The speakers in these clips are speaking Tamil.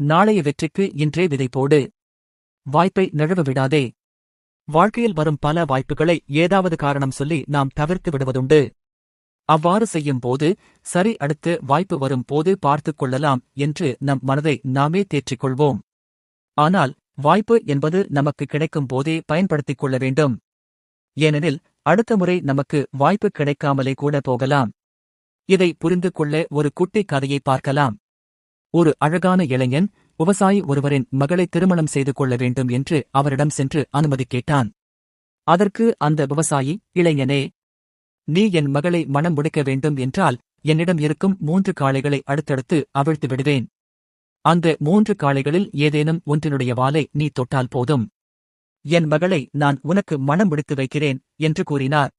நாளைய வெற்றிக்கு இன்றே விதை போடு. வாய்ப்பை நழுவ விடாதே. வாழ்க்கையில் வரும் பல வாய்ப்புகளை ஏதாவது காரணம் சொல்லி நாம் தவிர்த்து விடுவதுண்டு. அவ்வாறு செய்யும் போது சரி அடுத்து வாய்ப்பு வரும் போது பார்த்துக் கொள்ளலாம் என்று நம் மனதை நாமே தேற்றிக் கொள்வோம். ஆனால் வாய்ப்பு என்பது நமக்கு கிடைக்கும் போதே பயன்படுத்திக் கொள்ள வேண்டும். ஏனெனில் அடுத்த முறை நமக்கு வாய்ப்பு கிடைக்காமலே கூட போகலாம். இதை புரிந்து கொள்ள ஒரு குட்டி கதையை பார்க்கலாம். ஒரு அழகான இளைஞன் விவசாயி ஒருவரின் மகளை திருமணம் செய்து கொள்ள வேண்டும் என்று அவரிடம் சென்று அனுமதி கேட்டான். அதற்கு அந்த விவசாயி இளைஞனே நீ என் மகளை மணம் முடிக்க வேண்டும் என்றால் என்னிடம் இருக்கும் மூன்று காளைகளை அடுத்தடுத்து அவிழ்த்து விடுவேன். அந்த மூன்று காளைகளில் ஏதேனும் ஒன்றினுடைய வாலை நீ தொட்டால் போதும். என் மகளை நான் உனக்கு மணம் முடித்து வைக்கிறேன் என்று கூறினார்.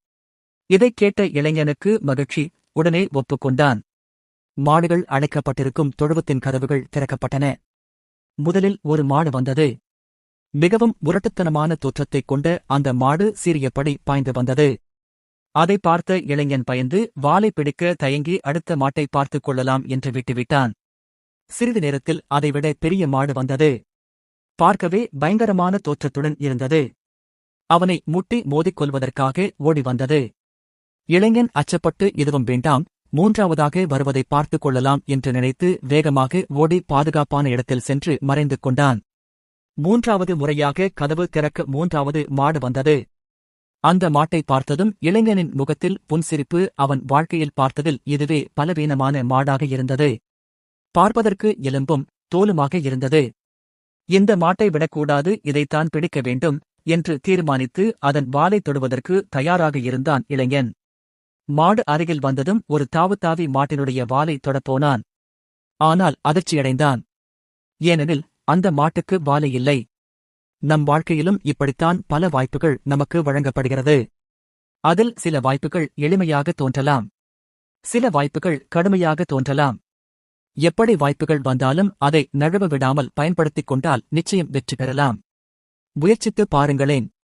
இதைக் கேட்ட இளைஞனுக்கு மகிழ்ச்சி உடனே ஒப்புக்கொண்டான். மாடுகள் அழைக்கப்பட்டிருக்கும் தொழுவத்தின் கதவுகள் திறக்கப்பட்டன. முதலில் ஒரு மாடு வந்தது. மிகவும் முரட்டுத்தனமான தோற்றத்தைக் கொண்ட அந்த மாடு சீரியப்படி பாய்ந்து வந்தது. அதை பார்த்த இளைஞன் பயந்து வாலை பிடிக்க தயங்கி அடுத்த மாட்டை பார்த்துக் கொள்ளலாம் என்று விட்டுவிட்டான். சிறிது நேரத்தில் அதைவிட பெரிய மாடு வந்தது. பார்க்கவே பயங்கரமான தோற்றத்துடன் இருந்தது. அவனை முட்டி மோதிக் கொள்வதற்காக ஓடி வந்தது. இளைஞன் அச்சப்பட்டு எதுவும் வேண்டாம் மூன்றாவதாக வருவதை பார்த்துக் கொள்ளலாம் என்று நினைத்து வேகமாக ஓடி பாதுகாப்பான இடத்தில் சென்று மறைந்து கொண்டான். மூன்றாவது முறையாக கதவு திறக்க மூன்றாவது மாடு வந்தது. அந்த மாட்டை பார்த்ததும் இளைஞனின் முகத்தில் புன்சிரிப்பு அவன் வாழ்க்கையில் பார்த்ததில் இதுவே பலவீனமான மாடாக இருந்தது. பார்ப்பதற்கு எலும்பும் தோலுமாக இருந்தது. இந்த மாட்டை விடக்கூடாது இதைத்தான் பிடிக்க வேண்டும் என்று தீர்மானித்து அதன் வாலை தொடுவதற்கு தயாராக இருந்தான் இளைஞன். மாடு அருகில் வந்ததும் ஒரு தாவு தாவி மாட்டினுடைய வாலை தொடப்போனான். ஆனால் அதிர்ச்சியடைந்தான். ஏனெனில் அந்த மாட்டுக்கு வாலை இல்லை. நம் வாழ்க்கையிலும் இப்படித்தான் பல வாய்ப்புகள் நமக்கு வழங்கப்படுகிறது. அதில் சில வாய்ப்புகள் எளிமையாக தோன்றலாம். சில வாய்ப்புகள் கடுமையாக தோன்றலாம். எப்படி வாய்ப்புகள் வந்தாலும் அதை நழுவ விடாமல் பயன்படுத்திக் கொண்டால் நிச்சயம் வெற்றி பெறலாம். முயற்சித்து பாருங்களேன்.